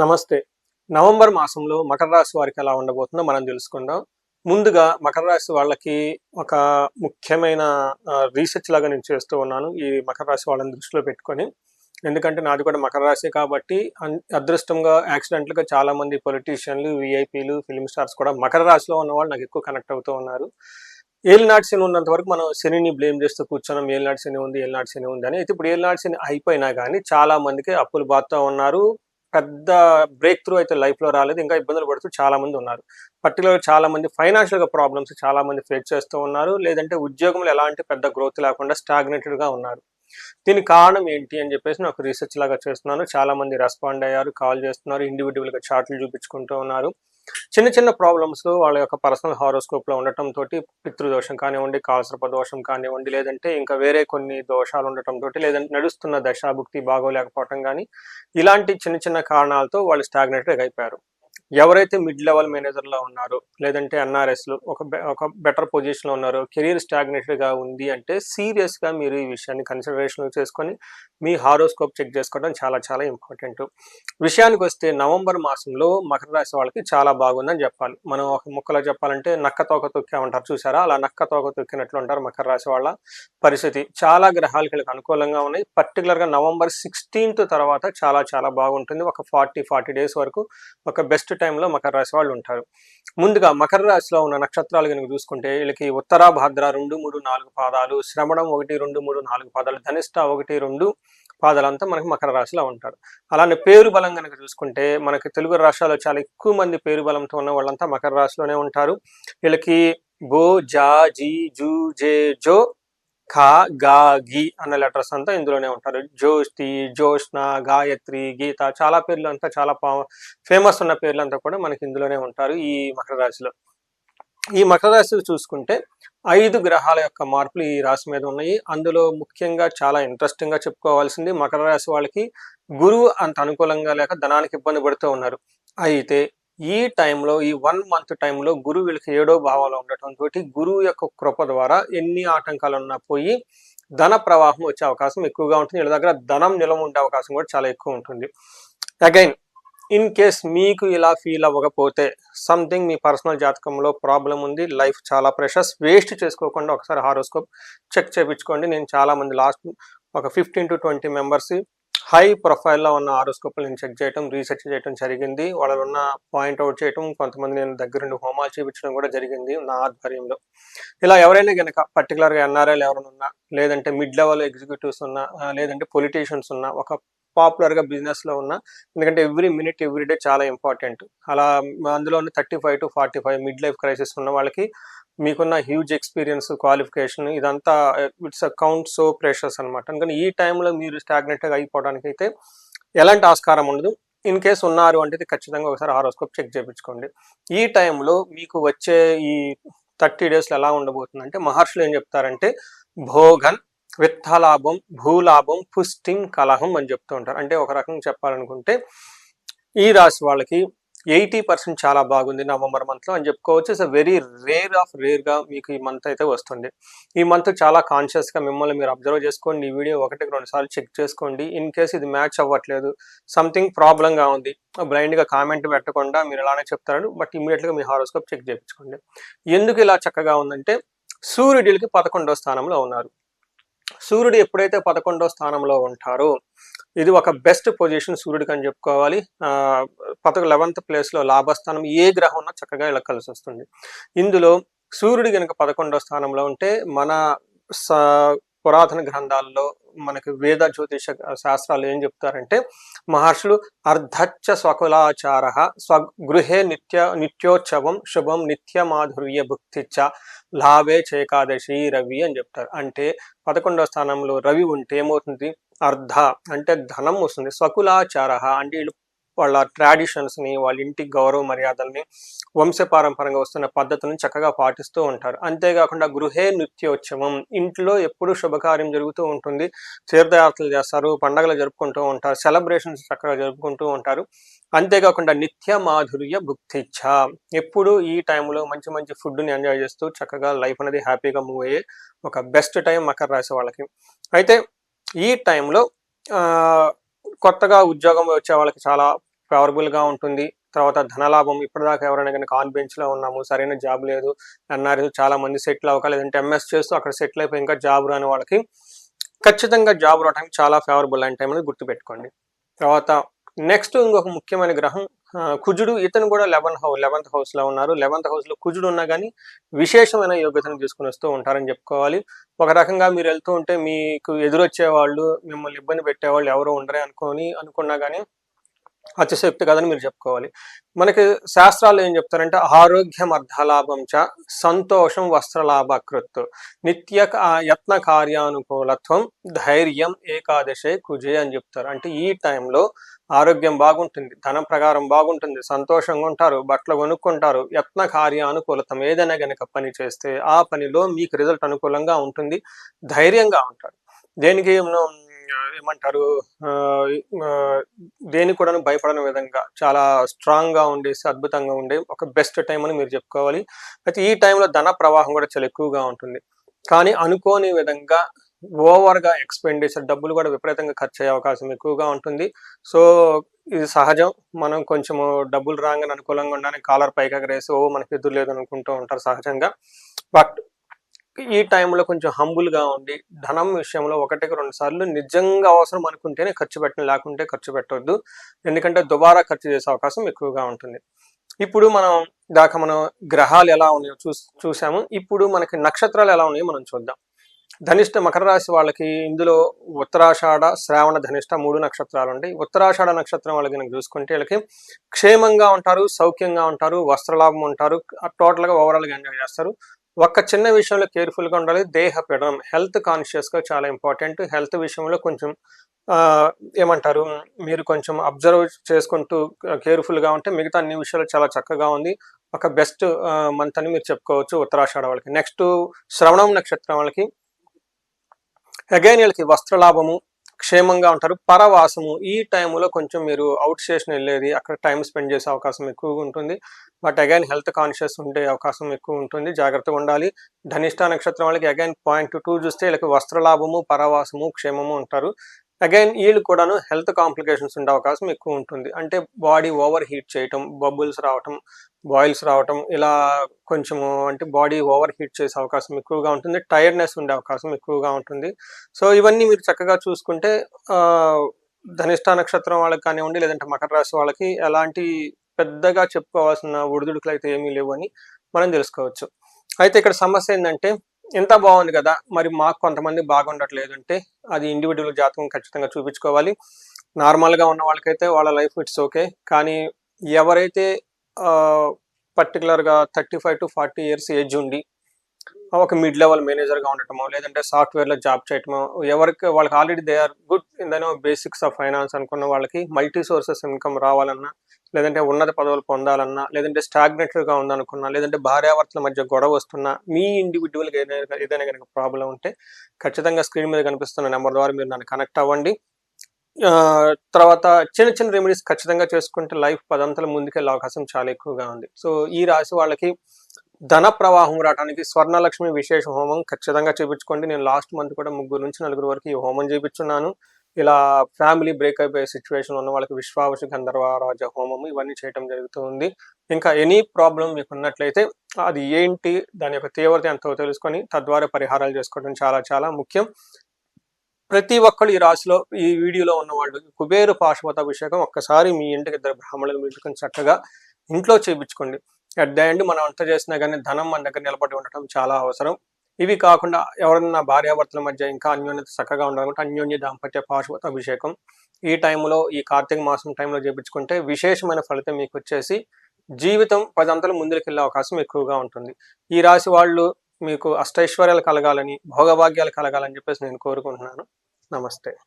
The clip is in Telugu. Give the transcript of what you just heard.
నమస్తే. నవంబర్ మాసంలో మకర రాశి వారికి ఎలా ఉండబోతుందో మనం తెలుసుకుందాం. ముందుగా మకర రాశి వాళ్ళకి ఒక ముఖ్యమైన రీసెర్చ్ లాగా నేను చేస్తూ ఉన్నాను ఈ మకర రాశి వాళ్ళని దృష్టిలో పెట్టుకొని. ఎందుకంటే నాది కూడా మకర రాశి కాబట్టి అన్- అదృష్టంగా యాక్సిడెంట్లుగా చాలామంది పొలిటీషియన్లు విఐపీలు ఫిల్మ్ స్టార్స్ కూడా మకర రాశిలో ఉన్న వాళ్ళు నాకు ఎక్కువ కనెక్ట్ అవుతూ ఉన్నారు. ఏలినాటి శని ఉన్నంత వరకు మనం శనిని బ్లేమ్ చేస్తూ కూర్చున్నాం. ఏలినాటి శని ఉంది ఏలినాటి శని ఉంది అని. అయితే ఇప్పుడు ఏలినాటి శని అయిపోయినా కానీ చాలా మందికి అప్పులు బాధతో ఉన్నారు. పెద్ద బ్రేక్ త్రూ అయితే లైఫ్లో రాలేదు. ఇంకా ఇబ్బందులు పడుతూ చాలా మంది ఉన్నారు. పర్టికులర్ చాలా మంది ఫైనాన్షియల్గా ప్రాబ్లమ్స్ చాలా మంది ఫేస్ చేస్తూ ఉన్నారు. లేదంటే ఉద్యోగంలో ఎలాంటి పెద్ద గ్రోత్ లేకుండా స్టాగ్నేటెడ్గా ఉన్నారు. దీనికి కారణం ఏంటి అని చెప్పేసి నేను ఒక రీసెర్చ్ లాగా చేస్తున్నాను. చాలా మంది రెస్పాండ్ అయ్యారు కాల్ చేస్తున్నారు ఇండివిజువల్గా చార్ట్లు చూపించుకుంటూ ఉన్నారు. చిన్న చిన్న ప్రాబ్లమ్స్ వాళ్ళ యొక్క పర్సనల్ హారోస్కోప్లో ఉండటం తోటి పితృదోషం కానివ్వండి కాలసర్ప దోషం కానివ్వండి లేదంటే ఇంకా వేరే కొన్ని దోషాలు ఉండటం తోటి లేదంటే నడుస్తున్న దశాభుక్తి బాగోలేకపోవటం కానీ ఇలాంటి చిన్న చిన్న కారణాలతో వాళ్ళు స్టాగ్నేటెడ్ అయిపోయారు. ఎవరైతే మిడ్ లెవెల్ మేనేజర్లో ఉన్నారో లేదంటే ఎన్ఆర్ఎస్లు ఒక ఒక బెటర్ పొజిషన్లో ఉన్నారో కెరీర్ స్టాగ్నేటెడ్గా ఉంది అంటే సీరియస్గా మీరు ఈ విషయాన్ని కన్సిడరేషన్ చేసుకొని మీ హారోస్కోప్ చెక్ చేసుకోవడం చాలా చాలా ఇంపార్టెంట్ విషయానికి వస్తే నవంబర్ మాసంలో మకర రాశి వాళ్ళకి చాలా బాగుందని చెప్పాలి. మనం ఒక ముక్కలో చెప్పాలంటే నక్క తోక తొక్కామంటారు చూసారా? అలా నక్క తోక తొక్కినట్లు ఉంటారు మకర రాశి వాళ్ళ పరిస్థితి. చాలా గ్రహాలు వీళ్ళకి అనుకూలంగా ఉన్నాయి. పర్టికులర్గా నవంబర్ సిక్స్టీన్త్ తర్వాత చాలా చాలా బాగుంటుంది. ఒక ఫార్టీ ఫార్టీ డేస్ వరకు ఒక బెస్ట్ టైంలో మకర రాశి వాళ్ళు ఉంటారు. ముందుగా మకర రాశిలో ఉన్న నక్షత్రాలు కనుక చూసుకుంటే వీళ్ళకి ఉత్తర భాద్ర రెండు మూడు నాలుగు పాదాలు శ్రవణం ఒకటి రెండు మూడు నాలుగు పాదాలు ధనిష్ట ఒకటి రెండు పాదాలంతా మనకి మకర రాశిలో ఉంటారు. అలానే పేరు బలం కనుక చూసుకుంటే మనకి తెలుగు రాష్ట్రాల్లో చాలా ఎక్కువ మంది పేరు బలంతో ఉన్న వాళ్ళంతా మకర రాశిలోనే ఉంటారు. వీళ్ళకి బో జా జీ జూ జే జో ఖా గా గి అన్న లెటర్స్ అంతా ఇందులోనే ఉంటారు. జ్యోష్తి జ్యోష్ణ గాయత్రి గీత చాలా పేర్లు అంతా చాలా ఫేమస్ ఉన్న పేర్లు అంతా కూడా మనకి ఇందులోనే ఉంటారు ఈ మకర రాశిలో. ఈ మకర రాశి చూసుకుంటే ఐదు గ్రహాల యొక్క మార్పులు ఈ రాశి మీద ఉన్నాయి. అందులో ముఖ్యంగా చాలా ఇంట్రెస్టింగ్గా చెప్పుకోవాల్సింది మకర రాశి వాళ్ళకి గురువు అంత అనుకూలంగా లేక ధనానికి ఇబ్బంది పడుతూ ఉన్నారు. అయితే ఈ టైంలో ఈ వన్ మంత్ టైంలో గురువు వీళ్ళకి ఏడో భావంలో ఉండటం తోటి గురువు యొక్క కృప ద్వారా ఎన్ని ఆటంకాలు ఉన్నా పోయి ధన ప్రవాహం వచ్చే అవకాశం ఎక్కువగా ఉంటుంది. వీళ్ళ దగ్గర ధనం నిలవ ఉండే అవకాశం కూడా చాలా ఎక్కువ ఉంటుంది. అగైన్ ఇన్ కేస్ మీకు ఇలా ఫీల్ అవ్వకపోతే సంథింగ్ మీ పర్సనల్ జాతకంలో ప్రాబ్లం ఉంది లైఫ్ చాలా ప్రెషర్స్ వేస్ట్ చేసుకోకుండా ఒకసారి హారోస్కోప్ చెక్ చేయించుకోండి. నేను చాలా మంది లాస్ట్ ఒక fifteen to twenty members high ప్రొఫైల్లో ఉన్న ఆరోస్కోప్లు నేను చెక్ చేయటం రీసెర్చ్ చేయటం జరిగింది. వాళ్ళలో ఉన్న పాయింట్ అవుట్ చేయటం కొంతమంది నేను దగ్గరుండి హోమాలు చేయించడం కూడా జరిగింది నా ఆధ్వర్యంలో. ఇలా ఎవరైనా కనుక పర్టికులర్గా ఎన్ఆర్ఐలు ఎవరైనా ఉన్నా లేదంటే మిడ్ లెవెల్ ఎగ్జిక్యూటివ్స్ ఉన్నా లేదంటే పొలిటీషియన్స్ ఉన్నా ఒక పాపులర్గా బిజినెస్లో ఉన్న ఎందుకంటే ఎవ్రీ మినిట్ ఎవ్రీ డే చాలా ఇంపార్టెంట్. అలా అందులో thirty five to forty five mid life crisis ఉన్న వాళ్ళకి మీకున్న హ్యూజ్ ఎక్స్పీరియన్స్ క్వాలిఫికేషన్ ఇదంతా ఇట్స్ అకౌంట్ సో ప్రెషర్స్ అనమాట అందుకని ఈ టైంలో మీరు స్టాగ్నెట్గా అయిపోవడానికి అయితే ఎలాంటి ఆస్కారం ఉండదు. ఇన్ కేస్ ఉన్నారు అంటే ఖచ్చితంగా ఒకసారి హారోస్కోప్ చెక్ చేయించుకోండి. ఈ టైంలో మీకు వచ్చే ఈ థర్టీ డేస్లో ఎలా ఉండబోతుందంటే మహర్షులు ఏం చెప్తారంటే భోగన్ విత్తలాభం భూలాభం పుష్టిం కలహం అని చెప్తూ ఉంటారు. అంటే ఒక రకంగా చెప్పాలనుకుంటే ఈ రాశి వాళ్ళకి ఎయిటీ పర్సెంట్ చాలా బాగుంది నవంబర్ మంత్లో అని చెప్పుకోవచ్చు. ఇట్స్ వెరీ రేర్ ఆఫ్ రేర్గా మీకు ఈ మంత్ అయితే వస్తుంది. ఈ మంత్ చాలా కాన్షియస్గా మిమ్మల్ని మీరు అబ్జర్వ్ చేసుకోండి. ఈ వీడియో ఒకటికి రెండు సార్లు చెక్ చేసుకోండి. ఇన్ కేస్ ఇది మ్యాచ్ అవ్వట్లేదు సంథింగ్ ప్రాబ్లంగా ఉంది బ్లైండ్గా కామెంట్ పెట్టకుండా మీరు ఇలానే చెప్తారు బట్ ఇమీడియట్గా మీ హారోస్కోప్ చెక్ చేయించుకోండి. ఎందుకు ఇలా చక్కగా ఉందంటే సూర్యుడికి పదకొండో స్థానంలో ఉన్నారు. సూర్యుడు ఎప్పుడైతే పదకొండో స్థానంలో ఉంటారో ఇది ఒక బెస్ట్ పొజిషన్ సూర్యుడికి అని చెప్పుకోవాలి. ఆ, పదకొ లెవెంత్ ప్లేస్లో లాభస్థానం ఏ గ్రహం ఉన్నా చక్కగా ఇలా కలిసి వస్తుంది. ఇందులో సూర్యుడు కనుక పదకొండో స్థానంలో ఉంటే మన స- పురాతన గ్రంథాల్లో మనకి వేద జ్యోతిష శాస్త్రాలు ఏం చెప్తారంటే మహర్షులు అర్ధచ్చ స్వకులాచార స్వగృహే నిత్య నిత్యోత్సవం శుభం నిత్య మాధుర్య భుక్తిచ్చ లాభే చేకాదశి రవి అని చెప్తారు. అంటే పదకొండవ స్థానంలో రవి ఉంటే ఏమవుతుంది? అర్ధ అంటే ధనం వస్తుంది. స్వకులాచార అంటే వీళ్ళు వాళ్ళ ట్రాడిషన్స్ని వాళ్ళ ఇంటి గౌరవ మర్యాదల్ని వంశపారంపరంగా వస్తున్న పద్ధతులను చక్కగా పాటిస్తూ ఉంటారు. అంతేకాకుండా గృహే నృత్యోత్సవం ఇంట్లో ఎప్పుడు శుభకార్యం జరుగుతూ ఉంటుంది. తీర్థయాత్రలు చేస్తారు పండగలు జరుపుకుంటూ ఉంటారు సెలబ్రేషన్స్ చక్కగా జరుపుకుంటూ ఉంటారు. అంతేకాకుండా నిత్య మాధుర్య భుక్తిచ్ఛ ఎప్పుడు ఈ టైంలో మంచి మంచి ఫుడ్ని ఎంజాయ్ చేస్తూ చక్కగా లైఫ్ అనేది హ్యాపీగా మూవ్ అయ్యే ఒక బెస్ట్ టైం మకర రాశి వాళ్ళకి. అయితే ఈ టైంలో కొత్తగా ఉద్యోగం వచ్చే వాళ్ళకి చాలా ఫేవరబుల్గా ఉంటుంది. తర్వాత ధనలాభం ఇప్పటిదాకా ఎవరైనా కానీ కాన్ బెంచ్లో ఉన్నాము సరైన జాబ్ లేదు అన్నారు చాలా మంది సెటిల్ అవ్వక లేదంటే ఎంఎస్ చేస్తూ అక్కడ సెటిల్ అయిపోయి ఇంకా జాబ్ రాని వాళ్ళకి ఖచ్చితంగా జాబ్ రావడానికి చాలా ఫేవరబుల్ అయిన టైం అనేది గుర్తుపెట్టుకోండి. తర్వాత నెక్స్ట్ ఇంకొక ముఖ్యమైన గ్రహం కుజుడు. ఇతను కూడా లెవెన్ హౌస్ లెవెన్త్ హౌస్లో ఉన్నారు. లెవెన్త్ హౌస్లో కుజుడు ఉన్నా కానీ విశేషమైన యోగ్యతను తీసుకుని వస్తూ ఉంటారని చెప్పుకోవాలి. ఒక రకంగా మీరు వెళ్తూ ఉంటే మీకు ఎదురొచ్చే వాళ్ళు మిమ్మల్ని ఇబ్బంది పెట్టేవాళ్ళు ఎవరు ఉండరే అనుకొని అనుకున్నా కానీ అతిశక్తి కదని మీరు చెప్పుకోవాలి. మనకి శాస్త్రాలు ఏం చెప్తారంటే ఆరోగ్యం అర్ధలాభం చ సంతోషం వస్త్రలాభకృత్ నిత్య యత్న కార్యానుకూలత్వం ధైర్యం ఏకాదశే కుజే అని చెప్తారు. అంటే ఈ టైంలో ఆరోగ్యం బాగుంటుంది ధనం ప్రకారం బాగుంటుంది సంతోషంగా ఉంటారు బట్టలు కొనుక్కుంటారు యత్న కార్యానుకూలతం ఏదైనా గనక పని చేస్తే ఆ పనిలో మీకు రిజల్ట్ అనుకూలంగా ఉంటుంది ధైర్యంగా ఉంటారు. దేనికి మనం ఏమంటారు ఆ, దేనికి కూడా భయపడని విధంగా చాలా స్ట్రాంగ్గా ఉండేసి అద్భుతంగా ఉండే ఒక బెస్ట్ టైం అని మీరు చెప్పుకోవాలి. అయితే ఈ టైంలో ధన ప్రవాహం కూడా చాలా ఎక్కువగా ఉంటుంది. కానీ అనుకోని విధంగా ఓవర్గా ఎక్స్పెండిచర్ డబ్బులు కూడా విపరీతంగా ఖర్చు అయ్యే అవకాశం ఎక్కువగా ఉంటుంది. సో ఇది సహజం. మనం కొంచెము డబ్బులు రాగానే అనుకూలంగా ఉండడానికి కాలర్ పైకి ఎగరేసి ఓ మనకి ఎదురు లేదు అనుకుంటూ ఉంటారు సహజంగా. బట్ ఈ టైంలో కొంచెం హంబుల్గా ఉండి ధనం విషయంలో ఒకటికి రెండు సార్లు నిజంగా అవసరం అనుకుంటేనే ఖర్చు పెట్టడం లేకుంటే ఖర్చు పెట్టవద్దు ఎందుకంటే దుబారా ఖర్చు చేసే అవకాశం ఎక్కువగా ఉంటుంది. ఇప్పుడు మనం దాకా మనం గ్రహాలు ఎలా ఉన్నాయో చూ చూసాము ఇప్పుడు మనకి నక్షత్రాలు ఎలా ఉన్నాయో మనం చూద్దాం. ధనిష్ట మకర రాశి వాళ్ళకి ఇందులో ఉత్తరాషాఢ శ్రావణ ధనిష్ట మూడు నక్షత్రాలు ఉంటాయి. ఉత్తరాషాఢ నక్షత్రం వాళ్ళకి కనుక చూసుకుంటే వీళ్ళకి క్షేమంగా ఉంటారు సౌఖ్యంగా ఉంటారు వస్త్రలాభం ఉంటారు టోటల్గా ఓవరాల్గా ఎంజాయ్ చేస్తారు. ఒక్క చిన్న విషయంలో కేర్ఫుల్గా ఉండాలి. దేహ పీడనం హెల్త్ కాన్షియస్గా చాలా ఇంపార్టెంట్. హెల్త్ విషయంలో కొంచెం ఏమంటారు మీరు కొంచెం అబ్జర్వ్ చేసుకుంటూ కేర్ఫుల్గా ఉంటే మిగతా అన్ని విషయాలు చాలా చక్కగా ఉంది. ఒక బెస్ట్ మంత్ అని మీరు చెప్పుకోవచ్చు ఉత్తరాషాఢ వాళ్ళకి. నెక్స్ట్ శ్రవణం నక్షత్రం వాళ్ళకి. అగైన్ వీళ్ళకి వస్త్రలాభము క్షేమంగా ఉంటారు. పరవాసము ఈ టైంలో కొంచెం మీరు అవుట్ స్టేషన్ వెళ్ళేది అక్కడ టైం స్పెండ్ చేసే అవకాశం ఎక్కువగా ఉంటుంది. బట్ అగైన్ హెల్త్ కాన్షియస్ ఉండే అవకాశం ఎక్కువ ఉంటుంది. జాగ్రత్తగా ఉండాలి. ధనిష్ట నక్షత్రం వాళ్ళకి అగైన్ పాయింట్ టూ చూస్తే వీళ్ళకి వస్త్రలాభము పరవాసము క్షేమము ఉంటారు. అగైన్ వీళ్ళు కూడాను హెల్త్ కాంప్లికేషన్స్ ఉండే అవకాశం ఎక్కువ ఉంటుంది. అంటే బాడీ ఓవర్ హీట్ చేయటం బబుల్స్ రావటం బాయిల్స్ రావటం ఇలా కొంచెము అంటే బాడీ ఓవర్ హీట్ చేసే అవకాశం ఎక్కువగా ఉంటుంది. టైర్డ్నెస్ ఉండే అవకాశం ఎక్కువగా ఉంటుంది. సో ఇవన్నీ మీరు చక్కగా చూసుకుంటే ధనిష్ట నక్షత్రం వాళ్ళకి కానివ్వండి లేదంటే మకర రాశి వాళ్ళకి ఎలాంటి పెద్దగా చెప్పుకోవాల్సిన ఒడిదుడుకులు అయితే ఏమీ లేవు అని మనం తెలుసుకోవచ్చు. అయితే ఇక్కడ సమస్య ఏంటంటే ఎంత బాగుంది కదా మరి మాకు కొంతమంది బాగుండట్లేదు అంటే అది ఇండివిజువల్ జాతకం ఖచ్చితంగా చూపించుకోవాలి. నార్మల్గా ఉన్న వాళ్ళకైతే వాళ్ళ లైఫ్ ఇట్స్ ఓకే కానీ ఎవరైతే పర్టికులర్గా thirty five to forty years age ఉండి ఒక మిడ్ లెవెల్ మేనేజర్గా ఉండటమో లేదంటే సాఫ్ట్వేర్లో జాబ్ చేయటమో ఎవరికి వాళ్ళకి already they are good in basics of finance అనుకున్న వాళ్ళకి మల్టీ సోర్సెస్ ఇన్కమ్ రావాలన్నా లేదంటే ఉన్నత పదవులు పొందాలన్నా లేదంటే స్టాగ్నెటర్గా ఉందనుకున్నా లేదంటే భార్యాభర్తల మధ్య గొడవ వస్తున్నా మీ ఇండివిజువల్గా ఏదైనా ఏదైనా కనుక ప్రాబ్లం ఉంటే ఖచ్చితంగా స్క్రీన్ మీద కనిపిస్తున్న నెంబర్ ద్వారా మీరు నన్ను కనెక్ట్ అవ్వండి. తర్వాత చిన్న చిన్న రెమెడీస్ ఖచ్చితంగా చేసుకుంటే లైఫ్ పదంతల ముందుకెళ్ళే అవకాశం చాలా ఎక్కువగా ఉంది. సో ఈ రాశి వాళ్ళకి ధన ప్రవాహం రావడానికి స్వర్ణలక్ష్మి విశేష హోమం ఖచ్చితంగా చేయించుకోండి నేను లాస్ట్ మంత్ కూడా ముగ్గురు నుంచి నలుగురు వరకు ఈ హోమం చేయించున్నాను ఇలా ఫ్యామిలీ బ్రేక్ అయిపోయే సిచ్యువేషన్ ఉన్న వాళ్ళకి విశ్వావశ గంధర్వరాజ హోమం ఇవన్నీ చేయటం జరుగుతుంది ఇంకా ఎనీ ప్రాబ్లం మీకు ఉన్నట్లయితే అది ఏంటి దాని యొక్క తీవ్రత ఎంతో తెలుసుకొని తద్వారా పరిహారాలు చేసుకోవడం చాలా చాలా ముఖ్యం. ప్రతి ఒక్కరు ఈ రాశిలో ఈ వీడియోలో ఉన్న వాళ్ళు కుబేరు పాశుపత అభిషేకం ఒక్కసారి మీ ఇంటికి ఇద్దరు బ్రాహ్మణులు పిలుచుకొని చక్కగా ఇంట్లో చేయించుకోండి అట్ ద ఎండ్ మనం వంట చేసినా కానీ ధనం మన దగ్గర నిలబడి ఉండటం చాలా అవసరం. ఇవి కాకుండా ఎవరన్నా భార్యాభర్తల మధ్య ఇంకా అన్యోన్యత చక్కగా ఉండాలంటే అన్యోన్య దాంపత్య పాశ్వత అభిషేకం. ఈ టైంలో ఈ కార్తీక మాసం టైంలో చేపించుకుంటే విశేషమైన ఫలితం మీకు వచ్చేసి జీవితం పదంతలు ముందుకెళ్ళే అవకాశం ఎక్కువగా ఉంటుంది. ఈ రాశి వాళ్ళు మీకు అష్టైశ్వర్యాలు కలగాలని భోగభాగ్యాలు కలగాలని చెప్పేసి నేను కోరుకుంటున్నాను. నమస్తే.